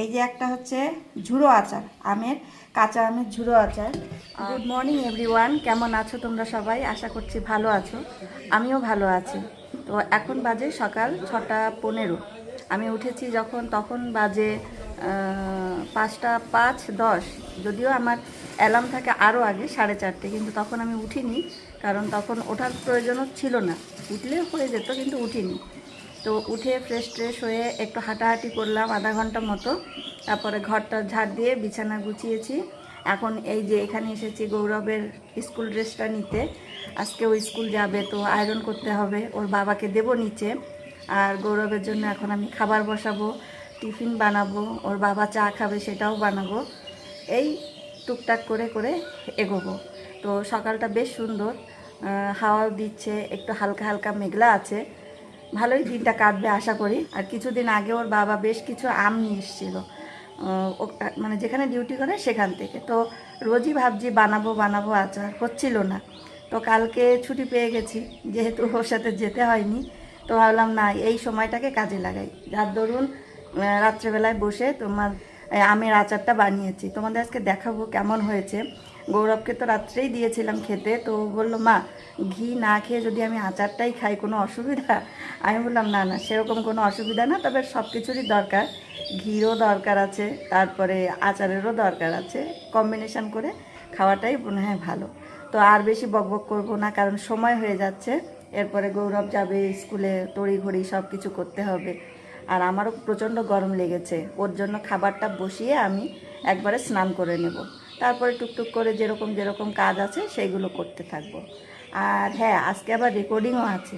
এই যে একটা হচ্ছে ঝুড়ো আচার, আমের, কাঁচা আমের ঝুড়ো আচার। গুড মর্নিং এভরিওয়ান কেমন আছো তোমরা সবাই? আশা করছি ভালো আছো। আমিও ভালো আছি। তো এখন বাজে সকাল ছটা পনেরো। আমি উঠেছি যখন, তখন বাজে পাঁচটা পাঁচ দশ। যদিও আমার অ্যালার্ম থাকে আরও আগে, সাড়ে চারটে, কিন্তু তখন আমি উঠিনি। কারণ তখন ওঠার প্রয়োজনও ছিল না। উঠলে হয়ে যেত, কিন্তু উঠিনি। তো উঠে ফ্রেশ ট্রেশ হয়ে একটু হাঁটাহাঁটি করলাম আধা ঘণ্টা মতো। তারপরে ঘরটা ঝাড় দিয়ে বিছানা গুছিয়েছি। এখন এই যে এখানে এসেছি গৌরবের স্কুল ড্রেসটা নিতে। আজকে ও স্কুল যাবে তো আয়রন করতে হবে। ওর বাবাকে দেব নিচে। আর গৌরবের জন্য এখন আমি খাবার বসাবো, টিফিন বানাবো, ওর বাবা চা খাবে সেটাও বানাবো। এই টুকটাক করে করে এগোবো। তো সকালটা বেশ সুন্দর। হাওয়াও দিচ্ছে, একটু হালকা হালকা মেঘলা আছে। ভালোই দিনটা কাটবে, আশা করি। আর কিছুদিন আগে ওর বাবা বেশ কিছু আম নিয়ে এসেছিল। মানে যেখানে ডিউটি করে সেখান থেকে। তো রোজই ভাবছি বানাবো বানাবো, আচার। হচ্ছিল না। তো কালকে ছুটি পেয়ে গেছি, যেহেতু ওর সাথে যেতে হয়নি। তো ভাবলাম, না, এই সময়টাকে কাজে লাগাই। যার দরুন রাত্রেবেলায় বসে তোমার আমের আচারটা বানিয়েছি। তোমাদের আজকে দেখাবো কেমন হয়েছে। গৌরবকে তো রাত্রেই দিয়েছিলাম খেতে, তো বলল, মা, ঘি না খেয়ে যদি আমি আচারটাই খাই, কোনো অসুবিধা? আমি বললাম, না না, সেরকম কোনো অসুবিধা না, তবে সব কিছুরই দরকার। ঘিরও দরকার আছে, তারপরে আচারেরও দরকার আছে কম্বিনেশন করে খাওয়াটাই মনে হয় ভালো। তো আর বেশি বকবক করব না, কারণ সময় হয়ে যাচ্ছে। এরপরে গৌরব যাবে স্কুলে, তড়িঘড়ি সব কিছু করতে হবে। আর আমারও প্রচণ্ড গরম লেগেছে, ওর জন্য খাবারটা বসিয়ে আমি একবারে স্নান করে নেব। তারপরে টুকটুক করে যেরকম যেরকম কাজ আছে সেইগুলো করতে থাকব। আর হ্যাঁ আজকে আবার রেকর্ডিংও আছে।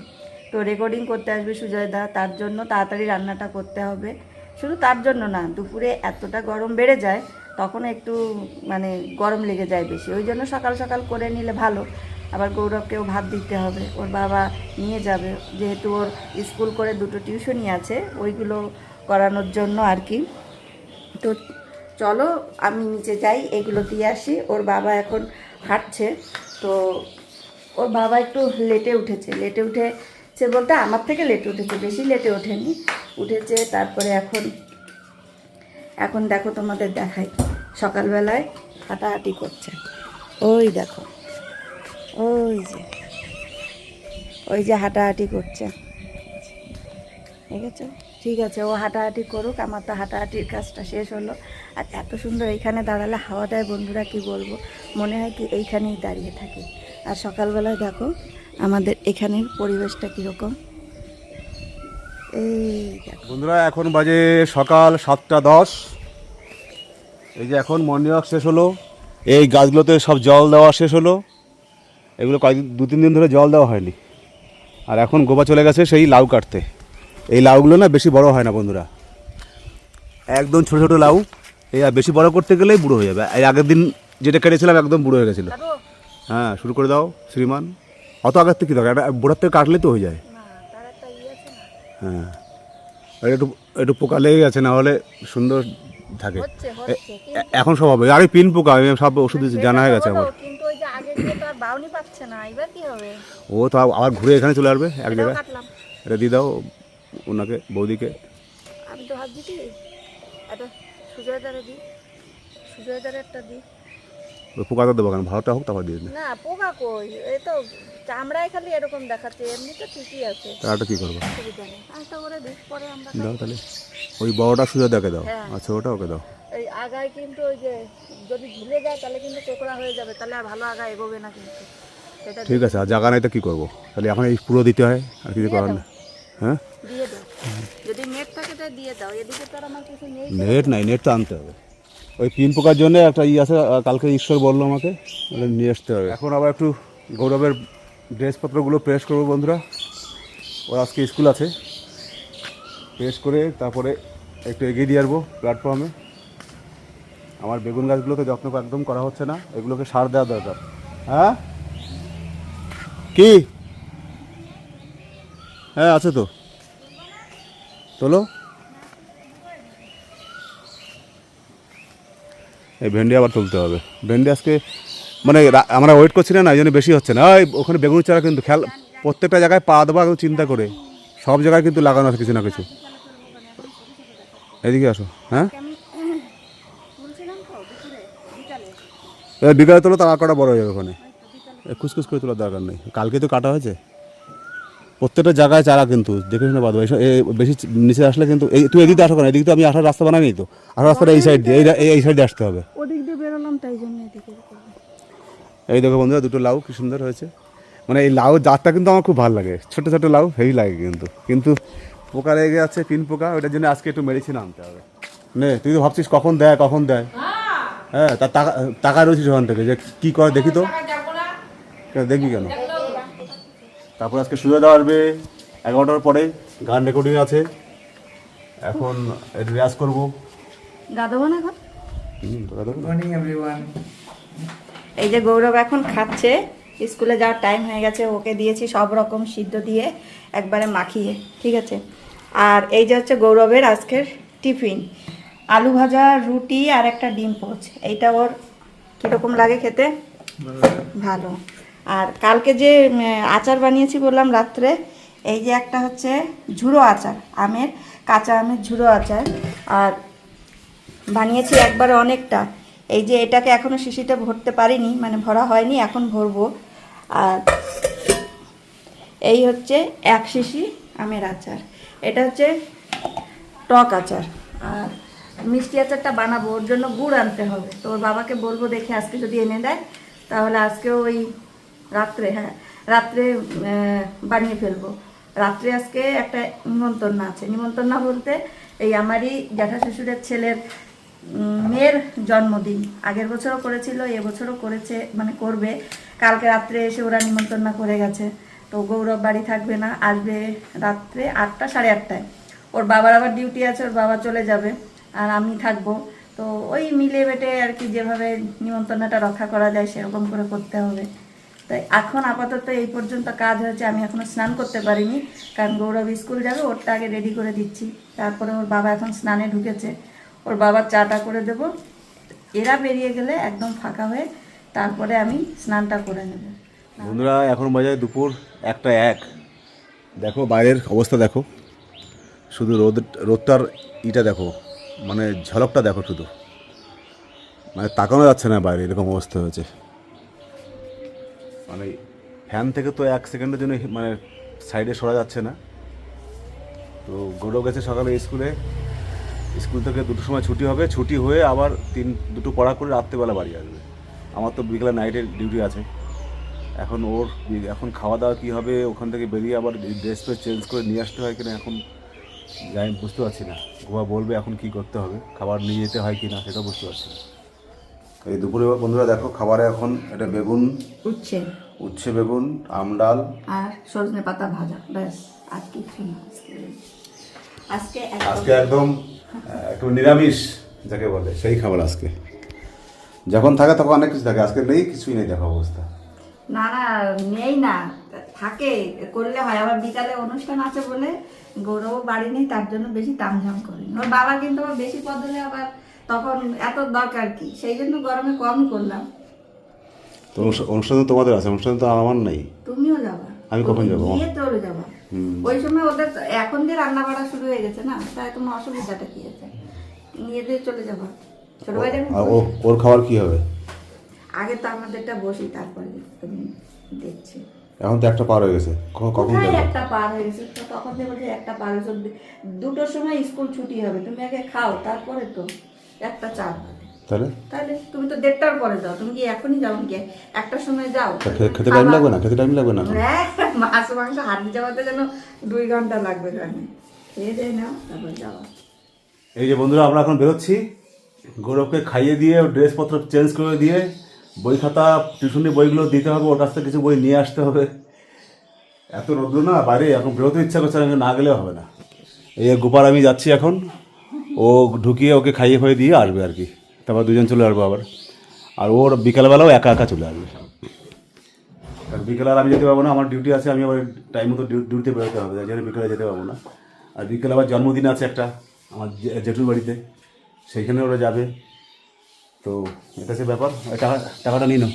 তো রেকর্ডিং করতে আসবে সুজয়দা, তার জন্য তাড়াতাড়ি রান্নাটা করতে হবে। শুধু তার জন্য না, দুপুরে এতটা গরম বেড়ে যায় তখন একটু মানে গরম লেগে যায় বেশি। ওই জন্য সকাল সকাল করে নিলে ভালো। আবার গৌরবকেও ভাত দিতে হবে। ওর বাবা নিয়ে যাবে। যেহেতু ওর স্কুল করে দুটো টিউশনই আছে, ওইগুলো করানোর জন্য আর কি। তো চলো, আমি নিচে যাই, এগুলো দিয়ে আসি। ওর বাবা এখন হাঁটছে, তো ওর বাবা একটু লেটে উঠেছে। লেটে উঠেছে বলতে আমার থেকে লেটে উঠেছে, বেশি লেটে ওঠেনি। উঠেছে, তারপরে এখন এখন দেখো তোমাদের দেখাই। সকালবেলায় হাঁটাহাঁটি করছে। ওই দেখো, ওই যে ওই যে হাঁটাহাঁটি করছে। দেখেছ? ঠিক আছে, ও হাঁটাহাঁটি করুক, আমার তো হাঁটাহাঁটির কাজটা শেষ হলো। আর এত সুন্দর এইখানে দাঁড়ালে হাওয়া দেয় বন্ধুরা, কি বলব? মনে হয় কি এইখানেই দাঁড়িয়ে থাকি। আর সকালবেলায় দেখো আমাদের এখানের পরিবেশটা কীরকম। এই বন্ধুরা, এখন বাজে সকাল সাতটা দশ। এই যে এখন মর্নিং ওয়াক শেষ হলো। এই গাছগুলোতে সব জল দেওয়া শেষ হলো। এগুলো কয়েক দু তিন দিন ধরে জল দেওয়া হয়নি। আর এখন গোবা চলে গেছে সেই লাউ কাটতে। এই লাউগুলো না বেশি বড় হয় না বন্ধুরা। একদম ছোট ছোট লাউ। এই আর বেশি বড় করতে গেলেই বুড়ো হয়ে যাবে। এই আগের দিন যেটা কেটেছিলাম একদম বুড়ো হয়ে গেছিল। হ্যাঁ শুরু করে দাও শ্রীমান। অত আগের থেকে কী দরকার একটা বুড়ার থেকে কাটলে তো হয়ে যায়। হ্যাঁ আর একটু একটু পোকা লেগে গেছে না হলে সুন্দর থাকে। এখন সব হবে। আরে পিন পোকা আমি সব ওষুধ জানা হয়ে গেছে আমার ও তো আব- আবার ঘুরে এখানে চলে আসবে এক জায়গায়। এটা দিয়ে দাও ওনাকে বৌদিকে। আমি তো ভাবছি এটা সুজয়দারে দিই। সুজয়দারে একটা দিই। পোকাটা দেবো কেন? ভালোটা হোক তারপর দিয়ে না পোকা কই? এই তো চামড়ায় খালি এরকম দেখাচ্ছে এমনি তো ঠিকই আছে। কী করব? দিস পরে আমরা দাও তাহলে। ওই বড়টা দেখে দাও। হ্যাঁ। আচ্ছা ওটা ওকে দাও। এই আগায় কিন্তু ওই যে যদি ঝুলে যায় তাহলে কিন্তু কোকড়া হয়ে যাবে। তাহলে আর ভালো আগা এগোবে না কিন্তু। ঠিক আছে আর জায়গা নাই তো কী করব? তাহলে এখন এই পুরো দিতে হয় আর কিছু করার না। হ্যাঁ? যদি নেট নেট নাই নেট তো আনতে হবে। ওই পিন পোকার জন্য একটা ই আছে কালকে ঈশ্বর বলল আমাকে ওটা নিয়ে আসতে হবে। এখন আবার একটু গৌরবের ড্রেসপত্রগুলো প্রেস করব বন্ধুরা। ওর আজকে স্কুল আছে। প্রেস করে তারপরে একটু এগিয়ে দিয়ে আসব প্ল্যাটফর্মে আমার বেগুন গাছগুলোকে যত্ন একদম করা হচ্ছে না এগুলোকে সার দেওয়া দরকার। হ্যাঁ? কি? হ্যাঁ আছে তো। তোলো। এই ভেন্ডি আবার তুলতে হবে। ভেন্ডি আজকে মানে আমরা ওয়েট করছি না এই জন্য বেশি হচ্ছে না। ওই ওখানে বেগুন চারা কিন্তু খেয়াল, প্রত্যেকটা জায়গায় পা দেওয়া চিন্তা করে। সব জায়গায় কিন্তু লাগানো আছে কিছু না কিছু। এদিকে আসো হ্যাঁ? বিকালে তোলো তারা কটা বড় হয়ে যাবে ওখানে। খুসখুস করে তোলার দরকার নেই। কালকে তো কাটা হয়েছে। প্রত্যেকটা জায়গায় চারা কিন্তু দেখে শুনে বাদ বেশি নিচে আসলে কিন্তু এই তুই এদিকে আসো কেন? এদিকে তো আমি আসার রাস্তা বানাইনি তো। আসার রাস্তাটা এই সাইড দিয়ে এই সাইডে আসতে হবে। ওদিক দিয়ে বেরোলাম তাই জন্য এদিকে এই দেখো বন্ধুরা দুটো লাউ কি সুন্দর হয়েছে। মানে এই লাউ জাতটা কিন্তু আমার খুব ভালো লাগে। ছোট ছোট লাউ হেভি লাগে কিন্তু। কিন্তু পোকা লেগে যাচ্ছে পিন পোকা ওটার জন্য আজকে একটু মেডিসিন আনতে হবে। নে তুই তো ভাবছিস কখন দেয় কখন দেয়? হ্যাঁ তার টাকা টাকা রয়েছিস ওখান থেকে যে কী করে দেখি তো। দেখবি কেন? তারপর আজকে সুযোগ দেওয়া আসবে এগারোটার পরে। গান রেকর্ডিং আছে। এখন রেয়াজ করব। না এখন? এই যে গৌরব এখন খাচ্ছে স্কুলে যাওয়ার টাইম হয়ে গেছে ওকে দিয়েছি সব রকম সিদ্ধ দিয়ে একবারে মাখিয়ে ঠিক আছে? আর এই যে হচ্ছে গৌরবের আজকের টিফিন আলু ভাজা রুটি আর একটা ডিম পোচ এইটা ওর কীরকম লাগে খেতে? ভালো। আর কালকে যে আচার বানিয়েছি বললাম রাত্রে, এই যে একটা হচ্ছে ঝুড়ো আচার, আমের, কাঁচা আমের ঝুড়ো আচার। আর বানিয়েছি একবারে অনেকটা। এই যে এটাকে এখনও শিশিতে ভরতে পারিনি মানে ভরা হয়নি, এখন ভরবো। আর এই হচ্ছে এক শিশি আমের আচার। এটা হচ্ছে টক আচার। আর মিষ্টি আচারটা বানাবো, ওর জন্য গুড় আনতে হবে। তো ওর বাবাকে বলব, দেখে আজকে যদি এনে দেয়, তাহলে আজকে ওই রাত্রে হ্যাঁ রাত্রে বানিয়ে ফেলব। রাত্রে আজকে একটা নিমন্ত্রণ আছে। নিমন্ত্রণ বলতে এই আমারই জ্যাঠা শ্বশুরের ছেলের মেয়ের জন্মদিন। আগের বছরও করেছিল, এবছরও করেছে মানে করবে। কালকে রাত্রে এসে ওরা নিমন্ত্রণ করে গেছে। তো গৌরব বাড়ি থাকবে না, আসবে রাত্রে আটটা, সাড়ে আটটায়। ওর বাবার আবার ডিউটি আছে, ওর বাবা চলে যাবে, আর আমি থাকব। তো ওই মিলে বেটে আর কি যেভাবে নিমন্ত্রণটা রক্ষা করা যায়, সেরকম করে করতে হবে। তাই এখন আপাতত এই পর্যন্ত কাজ হয়েছে, আমি এখনও স্নান করতে পারিনি, কারণ গৌরব স্কুল যাবে, ওরটা আগে রেডি করে দিচ্ছি। তারপরে ওর বাবা এখন স্নানে ঢুকেছে, ওর বাবা চাটা করে দেব, এরা বেরিয়ে গেলে একদম ফাঁকা হয়ে তারপরে আমি স্নানটা করে নেব। বন্ধুরা, এখন বাজে দুপুর একটা এক। দেখো, বাইরের অবস্থা দেখো। শুধু রোদ, রোদটার ইটা দেখো মানে ঝলকটা দেখো শুধু। মানে তাকানো যাচ্ছে না বাইরে, এরকম অবস্থা হয়েছে। মানে ফ্যান থেকে তো এক সেকেন্ডের জন্য মানে সাইডে সরা যাচ্ছে না। তো গৌরব গেছে সকালে স্কুলে। স্কুল থেকে দুটোর সময় ছুটি হবে। ছুটি হয়ে আবার তিন দুটো পড়া করে রাত্রেবেলা বাড়ি আসবে। আমার তো বিকেলে নাইটের ডিউটি আছে। এখন ওর এখন খাওয়া দাওয়া কী হবে ওখান থেকে বেরিয়ে আবার ড্রেস ফ্রেস চেঞ্জ করে নিয়ে আসতে হয় কিনা এখন যাই বুঝতে পারছি না। গোয়া বলবে এখন কি করতে হবে খাবার নিয়ে যেতে হয় কি না সেটা বুঝতে পারছি না। এই দুপুরে বন্ধুরা দেখো খাবারে এখন এটা বেগুন উঠছে উচ্ছে বেগুন আমডাল আর সজনে পাতা ভাজা ব্যাস আর কিছু না। আজকে। আজকে একদম একটু নিরামিষ যাকে বলে সেই খাবার আজকে। যখন থাকে তখন অনেক কিছু থাকে আজকে নেই কিছুই নেই দেখো অবস্থা। না না নেই না থাকে করলে হয়। আবার বিকালে অনুষ্ঠান আছে বলে গৌরব বাড়ি নেই তার জন্য বেশি তামঝাম করি ওর বাবা কিন্তু আবার বেশি পদ হলে আবার তখন এত দরকার কি? সেই জন্য গরমে কম করলাম। তো অনুষ্ঠান তো তোমাদের আছে অনুষ্ঠান তো আমার নেই। তুমিও যাবা। আমি কখন যাব? নিয়ে তোর যাবা। ওই সময় ওদের এখন যে রান্না বাড়া শুরু হয়ে গেছে না তাই তোমার অসুবিধাটা কি আছে? নিয়ে দিয়ে চলে যাবা। ছোট ভাই ও ওর খাবার কি হবে? আগে তো আমাদেরটা বসি তারপরে তুমি দেখছি। এখন তো একটা পার হয়ে গেছে। কখন যাবে? একটা পার হয়ে গেছে? তো তখন দেখো যে একটা পার হয়েছে দুটোর সময় স্কুল ছুটি হবে তুমি আগে খাও তারপরে তো একটা বাজে তাহলে? তাহলে তুমি তো দেড়টার পরে যাও তুমি কি এখনই যাও নাকি? একটার সময় যাও। খেতে টাইম লাগবে না? খেতে টাইম লাগবে না হ্যাঁ মাছ মাংস হাঁটি যাওয়াতে যেন দুই ঘণ্টা লাগবে ওখানে। খেয়ে দিয়ে নাও তারপর এই যে বন্ধুরা আমরা এখন বেরোচ্ছি। গৌরবকে খাইয়ে দিয়ে ড্রেসপত্র চেঞ্জ করে দিয়ে বই খাতা টিউশনি বইগুলো দিতে হবে ওর কাছ থেকে কিছু বই নিয়ে আসতে হবে। এত রোদ্র না বাইরে এখন বেরোতে ইচ্ছা করছে না না গেলে হবে না। এই গোপাল আমি যাচ্ছি এখন। ও ঢুকিয়ে ওকে খাইয়ে ফাইয়ে দিয়ে আসবে আর কি। তারপর দুজন চলে আসব আবার। আর ওর বিকালবেলাও একা একা চলে আসবে। কারণ বিকেলে আর আমি যেতে পারব না আমার ডিউটি আছে আমি আবার টাইম মতো ডিউটিতে বেরোতে হবে যার জন্য বিকেলে যেতে পারব না। আর বিকেলে আবার জন্মদিন আছে একটা আমার জেঠুর বাড়িতে সেইখানে ওরা যাবে। তো এটা হচ্ছে ব্যাপার। টাকা টাকাটা নিয়ে নাও।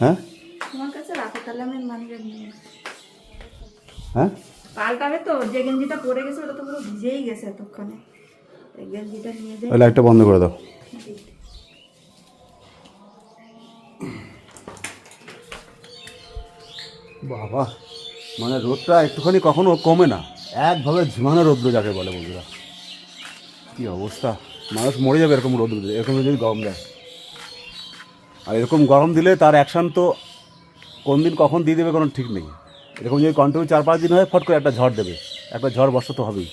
হ্যাঁ। হ্যাঁ? পাল্টাবে তো যে গেঞ্জিটা পরে গেছে ওটা তো পুরো ভিজেই গেছে এতক্ষণে। লাইটটা বন্ধ করে দাও। বাবা মানে রোদটা একটুখানি কখনো কমে না। একভাবে ঝিমানো রোদ্র যাকে বলে বন্ধুরা। কী অবস্থা? মানুষ মরে যাবে এরকম রোদ্র এরকম যদি গরম দেয়। আর এরকম গরম দিলে তার অ্যাকশান তো কোন দিন কখন দিয়ে দেবে কোনো ঠিক নেই। এরকম যদি কন্টিনিউ চার পাঁচ দিন হয়, ফট করে একটা ঝড় দেবে। একটা ঝড় বর্ষা তো হবেই।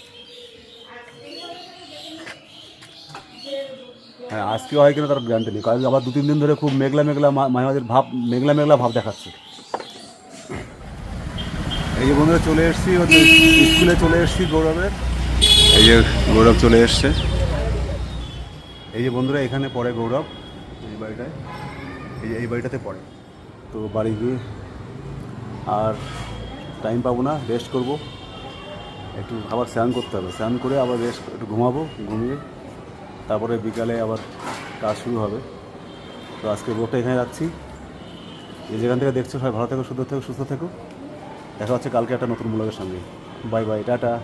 হ্যাঁ আজকে হয় কিনা তার গ্যারান্টি নেই। কারণ আবার দু তিন দিন ধরে খুব মেঘলা মেঘলা মাঝে মাঝে ভাব, মেঘলা মেঘলা ভাব দেখাচ্ছে। এই যে বন্ধুরা চলে এসেছি স্কুলে চলে এসেছি গৌরবের এই যে গৌরব চলে এসছে। এই যে বন্ধুরা, এখানে পড়ে গৌরব, এই বাড়িটায়। এই এই বাড়িটাতে পড়ে। তো বাড়ি গিয়ে আর টাইম পাবো না রেস্ট করব। একটু আবার স্নান করতে হবে। স্নান করে আবার রেস্ট একটু ঘুমাবো, ঘুমিয়ে তারপরে বিকালে আবার কাজ শুরু হবে। তো আজকে বোটে এখানে যাচ্ছি। যে যেখান থেকে দেখছ সবাই ভালো থেকো, সুন্দর থেকো, সুস্থ থেকো। দেখা হচ্ছে কালকে একটা নতুন মূলকের সঙ্গে। Bye bye tata.